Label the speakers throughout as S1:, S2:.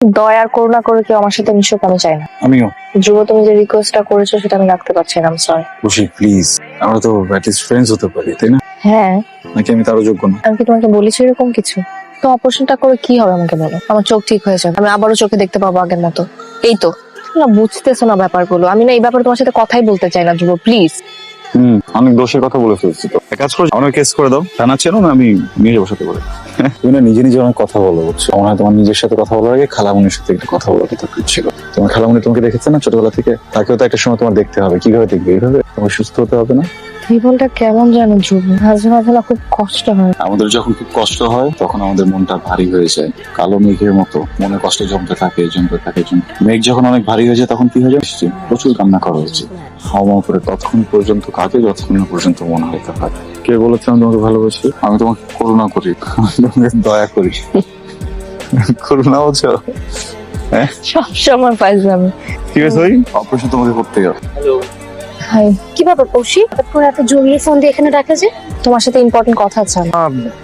S1: দয়া আর করুণা করে কেউ আমার সাথে মিশুক আমি চাই না।
S2: আমিও।
S1: ধ্রুব তুমি যে রিকোয়েস্টটা করেছ সেটা আমি রাখতে পারছি না সরি
S2: খুশি প্লিজ আমরা তো অ্যাটলিস্ট ফ্রেন্ডস হতে পারি তাই না?
S1: হ্যাঁ।
S2: নাকি আমি তারও যোগ্য না?
S1: আমি কি তোমাকে বলেছি এরকম কিছু? তো অপারেশনটা করে কি হবে আমাকে বলো? আমার চোখ ঠিক হয়ে যাবে। আমি আবারও চোখে দেখতে পাবো আগের মতো। এই তো। না বুঝতেছো না ব্যাপারগুলো। আমি না এই ব্যাপারে তোমার সাথে কথাই বলতে চাই না ধ্রুব প্লিজ
S2: হুম অনেক দোষের কথা বলে ফেলছি তো। এক কাজ করো আমার কেস করে দাও। তা না চেনো না আমি নিজে বসাতে পারি তুমি না নিজে নিজে অনেক কথা বলো, বুঝছ? হয় তোমার নিজের সাথে কথা বলার আগে খালামুনির সাথে একটু কথা বলার কথা ছিল। তোমার খালামুনি তোমাকে দেখেছে না ছোটবেলা থেকে? তাকেও তো একটা সময় তোমার দেখতে হবে। কীভাবে দেখবে? এইভাবে তোমার সুস্থ হতে হবে না?
S1: জীবনটা কেমন জানো ধ্রুব মাঝে মাঝে না খুব কষ্ট হয়।
S2: আমাদের যখন খুব কষ্ট হয় তখন আমাদের মনটা ভারী হয়ে যায়। কালো মেঘের মতো। মনে কষ্ট জমতে থাকে জমতে থাকে জমতে মেঘ যখন অনেক ভারী হয়ে যায় তখন কি হয়ে যায় প্রচুর কান্না করা উচিত হাওয়া করে ততক্ষণ পর্যন্ত কাঁদে যতক্ষণ না পর্যন্ত মনে হালকা থাকে কে বলেছে আমি তোমাকে ভালোবাসি? আমি তোমাকে করুণা করি। তোমাকে দয়া করি। করুণা বলছো? হ্যাঁ?
S1: সবসময় পাইছিলাম
S2: ঠিক আছে অপারেশন তোমাকে করতে গেল
S1: হাই
S3: কি ব্যাপার কৌশি? তারপর এত ফোন দিয়ে এখানে ডাকলে যে?
S1: তোমার সাথে ইম্পর্টেন্ট কথা আছে আমার।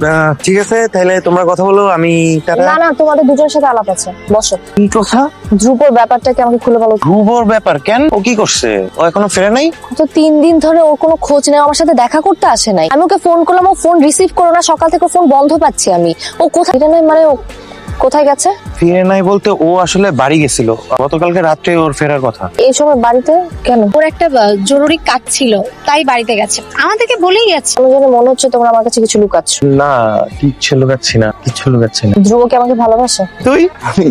S4: আহ, ঠিক আছে তাহলে তোমরা কথা বলো আমি তারা
S1: না না তোমাদের দুজনের সাথে আলাপ আছে বসো।
S4: কি কথা?
S1: ধ্রুবর ব্যাপারটা কি আমাকে খুলে বলো।
S4: ধ্রুবর ব্যাপার কেন? ও কি করছে? ও এখনও ফেরে নাই?
S1: তো তিন দিন ধরে ওর কোনো খোঁজ নেই আমার সাথে দেখা করতে আসে নাই। আমি ওকে ফোন করলাম ও ফোন রিসিভ করো না সকাল থেকে ফোন বন্ধ পাচ্ছি আমি। ও কোথায়? এটা নয় মানে ও কোথায় গেছে?
S4: ফিরে নাই বলতে ও আসলে বাড়ি গেছিল। গতকালকে রাত্রে ওর ফেরার কথা।
S1: এই সময় বাড়িতে কেন?
S3: ওর একটা আহ, জরুরি কাজ ছিল তাই বাড়িতে গেছে। আমাদেরকে বলেই গেছে।
S1: আমার যেন মনে হচ্ছে তোমরা আমার কাছে কিছু লুকাচ্ছ।
S4: না কিচ্ছু লুকাচ্ছি না কিচ্ছু লুকাচ্ছি না।
S1: ধ্রুব কি আমাকে ভালোবাসে?
S4: তুই? তুই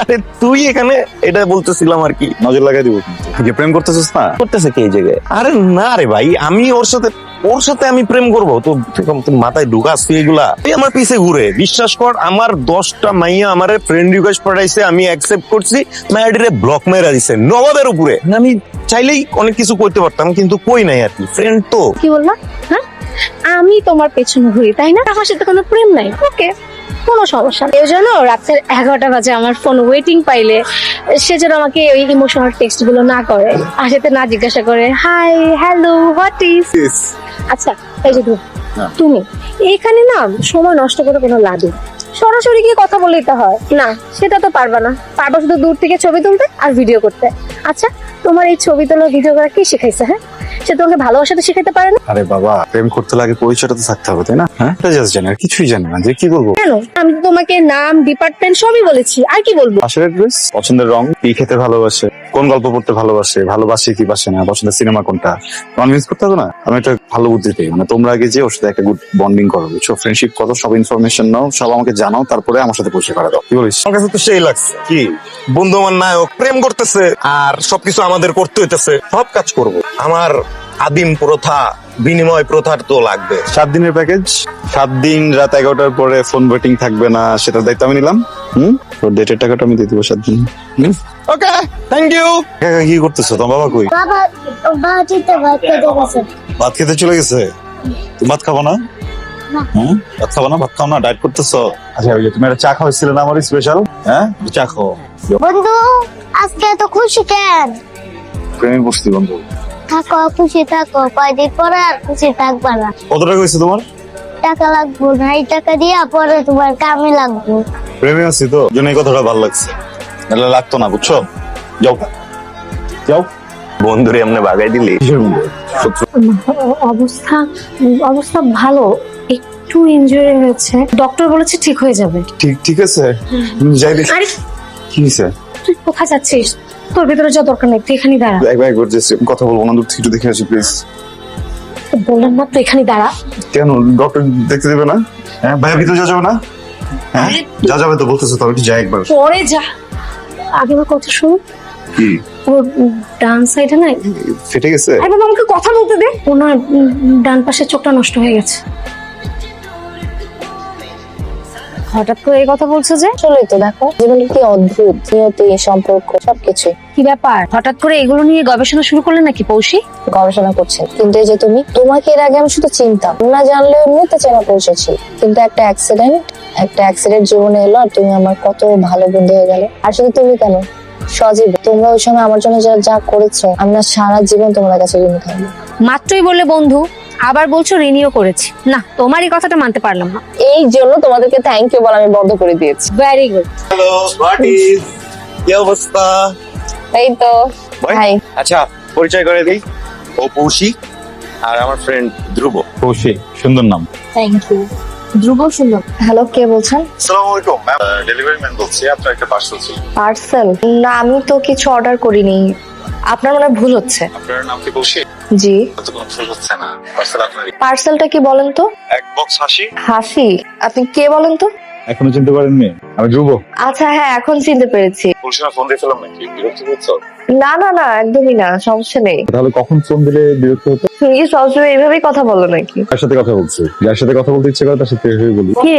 S4: আরে তুই এখানে এটা বলতেছিলাম আর কি।
S2: নজর লাগাই দিব যে প্রেম করতেছিস না?
S4: করতেছে কি এই জায়গায়? আরে না রে ভাই আমি ওর সাথে ওর সাথে আমি প্রেম করব। তো মাথায় ঢুকাস তুই এগুলা। তুই আমার পিছে ঘুরে বিশ্বাস কর আমার দশটা মাইয়া আমার ফ্রেন্ড রিকোয়েস্ট পাঠাইছে আমি অ্যাকসেপ্ট করছি মায়াডিরে ব্লক মেরা দিছে নবাবের উপরে। আমি চাইলেই অনেক কিছু করতে পারতাম কিন্তু কই নাই আর কি। ফ্রেন্ড তো।
S3: কি বললা? হ্যাঁ? আমি তোমার পেছনে ঘুরি তাই না? আমার সাথে কোনো প্রেম নাই। ওকে। কোনো সমস্যা নেই। জন্য রাতের এগারোটা বাজে আমার ফোন ওয়েটিং পাইলে সে যেন আমাকে ওই ইমোশনাল টেক্সটগুলো না করে আর সাথে না জিজ্ঞাসা করে হাই হ্যালো হোয়াট ইজ আচ্ছা এই যে
S2: হ্যাঁ।
S3: তুমি এখানে না সময় নষ্ট করে কোনো লাভ নেই। সরাসরি গিয়ে কথা বললেই তো হয়। না সেটা তো পারবা না। পারবা শুধু দূর থেকে ছবি তুলতে আর ভিডিও করতে। আচ্ছা তোমার এই ছবি তোলা ভিডিও করা কি শিখাইছে হ্যাঁ? সে তোমাকে ভালোবাসাতে শিখাইতে পারে না?
S2: আরে বাবা প্রেম করতে লাগে পরিচয়টা তো থাকতে হবে তাই না? হ্যাঁ। এটা জাস্ট জানি আর কিছুই জানি না যে কি বলব?
S3: কেন? আমি তো তোমাকে নাম ডিপার্টমেন্ট সবই বলেছি আর কি বলব?
S2: আসলে ড্রেস পছন্দের রং কি খেতে ভালোবাসে? কোন গল্প পড়তে ভালোবাসে? ভালোবাসে কি বাসে না? পছন্দের সিনেমা কোনটা? কনভিন্স করতে হবে না? আমি একটা ভালো বুদ্ধি পেয়ে মানে তোমরা আগে যে ওর সাথে একটা গুড বন্ডিং করো বুঝছ? ফ্রেন্ডশিপ কত সব ইনফরমেশন নাও সব আমাকে জানাও তারপরে আমার সাথে পরিচয় করা দাও। কি বলিস?
S4: আমার কাছে তো সেই লাগছে। কি? বন্ধু আমার নায়ক প্রেম করতেছে আর সবকিছু আমাদের করতে হইতেছে। সব কাজ করব। আমার আদিম প্রথা বিনিময় প্রথার তো লাগবে।
S2: সাত দিনের প্যাকেজ সাত দিন রাত এগারোটার পরে ফোন ওয়েটিং থাকবে না সেটার দায়িত্ব আমি নিলাম। হুম? তোর ডেটের টাকাটা আমি দিয়ে দিব সাত দিন।
S4: ওকে থ্যাংক ইউ
S2: কি করতেছো? তোমার বাবা কই?
S5: বাবা ভাত খেতে
S2: চলে গেছে? তুমি ভাত খাব না? হ্যাঁ ভাত খাব না? ভাত খাও না? ডায়েট করতেছো? আচ্ছা ওই যে তুমি একটা চা খাওয়াইছিলে না আমার স্পেশাল হ্যাঁ? চা খাও।
S5: বন্ধু আজকে এত খুশি কেন?
S2: প্রেমে বসছি বন্ধু।
S5: থাকো খুশি থাকো কয়দিন পরে আর খুশি থাকবা না।
S2: কত টাকা হয়েছে তোমার?
S5: টাকা লাগবো না এই টাকা দিয়া পরে তোমার কামে লাগবো।
S2: প্রেমে আছি তো জন্য এই কথাটা ভালো লাগছে। নাহলে লাগতো না বুঝছ? যাও। যাও।
S4: বন্ধুরে এমনি বাগাই দিলি।
S3: অবস্থা অবস্থা ভালো একটু ইনজুরি হয়েছে। ডক্টর বলেছে ঠিক হয়ে যাবে।
S2: ঠিক ঠিক আছে। যাই দেখি।
S3: আরে!
S2: কি
S3: তুই কোথায় যাচ্ছিস? তোর ভিতরে যা দরকার নেই তুই এখানে দাঁড়া।
S2: একবার একবার just কথা বলব না দূর থেকে একটু দেখে আসি প্লিজ
S3: বললাম না তুই এখানে দাঁড়া।
S2: কেন? ডক্টর দেখতে দেবে না? হ্যাঁ ভাইয়ের ভিতরে যা যাবে না? হ্যাঁ যা যাবে তো বলতেছে তবে একটু যাই একবার।
S3: পরে যা। আগে আমার কথা শুন।
S2: কি?
S3: ওর ডান সাইডে না
S2: ফেটে গেছে?
S3: আরে বাবা আমাকে কথা বলতে দে। ওনার ডান পাশের চোখটা নষ্ট হয়ে গেছে। হঠাৎ করে এই কথা বলছো যে?
S1: আসলেই তো দেখো জীবনে কি অদ্ভুত নিয়তি সম্পর্ক সবকিছু
S3: কি ব্যাপার? হঠাৎ করে এগুলো নিয়ে গবেষণা শুরু করলে নাকি পৌষি?
S1: গবেষণা করছে। কিন্তু এই যে তুমি তোমাকে এর আগে আমি শুধু চিনতাম। না জানলেও এমনিতে চেনা পৌঁছেছি। কিন্তু একটা অ্যাক্সিডেন্ট একটা অ্যাক্সিডেন্ট জীবনে এলো আর তুমি আমার কত ভালো বন্ধু হয়ে গেলে। আর শুধু তুমি কেন? সজীব তোমরা ওই সময় আমার জন্য যা যা করেছ আমরা সারা জীবন তোমার কাছে ঋণী থাকব।
S3: মাত্রই বললে বন্ধু আবার বলছো রিনিও করেছি। না তোমার এই কথাটা মানতে পারলাম না।
S1: এই জন্য তোমাদেরকে থ্যাংক ইউ বলা আমি বন্ধ করে দিয়েছি।
S3: Very good
S4: hello what is কি অবস্থা?
S1: এই তো. হাই
S4: আচ্ছা পরিচয় করে দিই। ও পৌশি আর আমার ফ্রেন্ড ধ্রুব।
S2: কৌশিক সুন্দর নাম।
S1: থ্যাংক ইউ ধ্রুব সুন্দর। হ্যালো কে বলছেন?
S2: আসসালামু আলাইকুম। ম্যাম ডেলিভারি ম্যান বলছি আপনার একটা পার্সেল ছিল।
S1: পার্সেল না আমি তো কিছু অর্ডার করিনি। আপনার মনে হয় ভুল হচ্ছে।
S2: আপনার নাম কি
S1: জি। পার্সেলটা কি বলেন তো?
S2: এক বক্স হাসি।
S1: হাসি? আপনি কে বলেন তো?
S2: এখনও চিনতে পারেননি। আমি
S1: আচ্ছা হ্যাঁ এখন চিনতে পেরেছি।
S2: পরিষেবা ফোন দিয়েছিলাম নাকি? বিরক্ত করছ
S1: না না না একদমই না সমস্যা নেই।
S2: তাহলে কখন ফোন দিলে বিরক্ত হতো?
S1: তুমি কি সবসময় এইভাবেই কথা বলো নাকি?
S2: কার সাথে কথা বলছি? যার সাথে কথা বলতে ইচ্ছে করে তার সাথে হয়ে বলি।
S6: কে?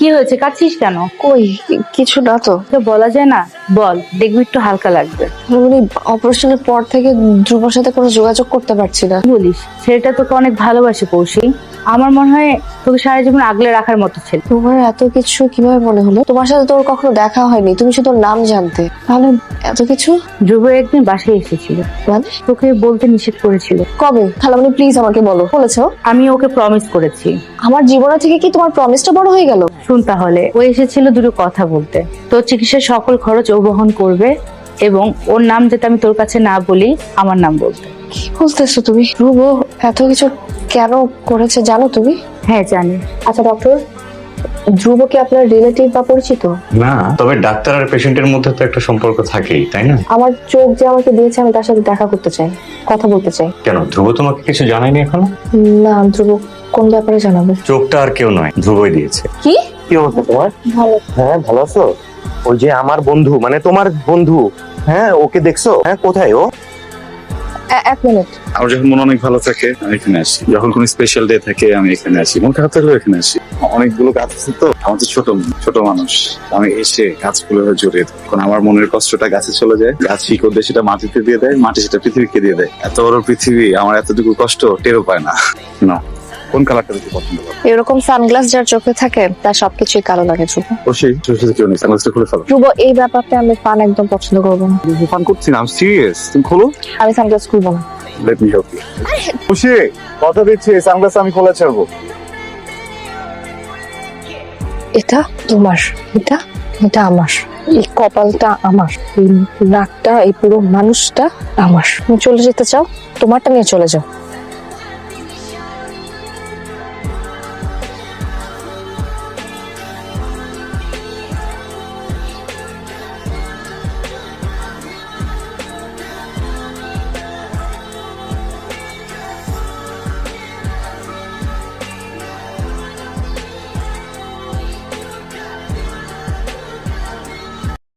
S6: কি হয়েছে? কাঁদছিস কেন?
S1: কই কিছু না তো।
S6: তো বলা যায় না? বল দেখবি একটু হালকা লাগবে।
S1: অপারেশনের পর থেকে ধ্রুবর সাথে কোনো যোগাযোগ করতে পারছি না।
S6: বলিস? ছেলেটা তোকে অনেক ভালোবাসে কৌশি আমার মনে হয় তোকে সারা জীবন আগলে রাখার মতো ছেলে।
S1: তোমার এত কিছু কীভাবে মনে হলো? তোমার সাথে তোর কখনো দেখা হয়নি তুমি শুধু নাম জানতে। তাহলে এত কিছু?
S6: ধ্রুব একদিন বাসায় এসেছিল।
S1: মানে?
S6: তোকে বলতে নিষেধ করেছিল।
S1: কবে? খালামণি প্লিজ আমাকে বলো। বলেছ?
S6: আমি ওকে প্রমিস করেছি।
S1: আমার জীবনে থেকে কি তোমার প্রমিসটা বড় হয়ে গেল?
S6: শুন তাহলে। ও এসেছিল দুটো কথা বলতে। তোর চিকিৎসার সকল খরচ ও বহন করবে এবং ওর নাম যাতে আমি তোর কাছে না বলি আমার নাম বলতে।
S1: কি বলতেছো তুমি? ধ্রুব এত কিছু কেন করেছে জানো তুমি?
S6: হ্যাঁ জানি।
S1: আচ্ছা ডক্টর ধ্রুব কি আপনার রিলেটিভ বা পরিচিত?
S7: না তবে ডাক্তার আর পেশেন্টের মধ্যে তো একটা সম্পর্ক থাকেই তাই না?
S1: আমার চোখ যে আমাকে দিয়েছে আমি তার সাথে দেখা করতে চাই কথা বলতে চাই।
S7: কেন ধ্রুব তোমাকে কিছু জানায়নি এখনও?
S1: না ধ্রুব কোন ব্যাপারে জানাবে?
S7: চোখটা আর কেউ নয় ধ্রুবই দিয়েছে।
S1: কি?
S4: কি অবস্থা তোমার? হ্যাঁ ভালো আছো? ওই যে আমার বন্ধু মানে তোমার বন্ধু হ্যাঁ ওকে দেখছ? হ্যাঁ কোথায় ও?
S1: এক মিনিট।
S2: আমার যখন মন অনেক ভালো থাকে আমি এখানে আসি। যখন কোনো স্পেশাল ডে থাকে আমি এখানে আসি। মন খারাপ থাকলেও এখানে আসি। অনেকগুলো কাজ আছে তো আমার তো ছোট ছোট মানুষ। আমি এসে গাছগুলো জড়িয়ে দিই কারণ আমার মনের কষ্টটা গাছে চলে যায়। গাছ শিকড় দিয়ে সেটা মাটিতে দিয়ে দেয় মাটি সেটা পৃথিবীকে দিয়ে দেয়। এত বড় পৃথিবী আমার এতটুকু কষ্ট টেরও পায় না। না। কোন কালারটা বেশি পছন্দ করো?
S1: এরকম সানগ্লাস যার চোখে থাকে তার সবকিছুই কালো লাগে ধ্রুব।
S2: অবশ্যই ছোট কেউ নেই সানগ্লাসটা খুলে ফেলো।
S1: ধ্রুব এই ব্যাপারটা আমি পান একদম পছন্দ করব না।
S2: ফান করছি না আমি সিরিয়াস তুমি খোলো।
S1: আমি সানগ্লাস খুলবো না।
S2: লেট মি হেল্প ইউ খুশি কথা দিচ্ছি সানগ্লাস আমি খোলা ছাড়বো।
S1: এটা তোমার এটা এটা আমার। এই কপালটা আমার এই নাকটা এই পুরো মানুষটা আমার। তুমি চলে যেতে চাও তোমারটা নিয়ে চলে যাও।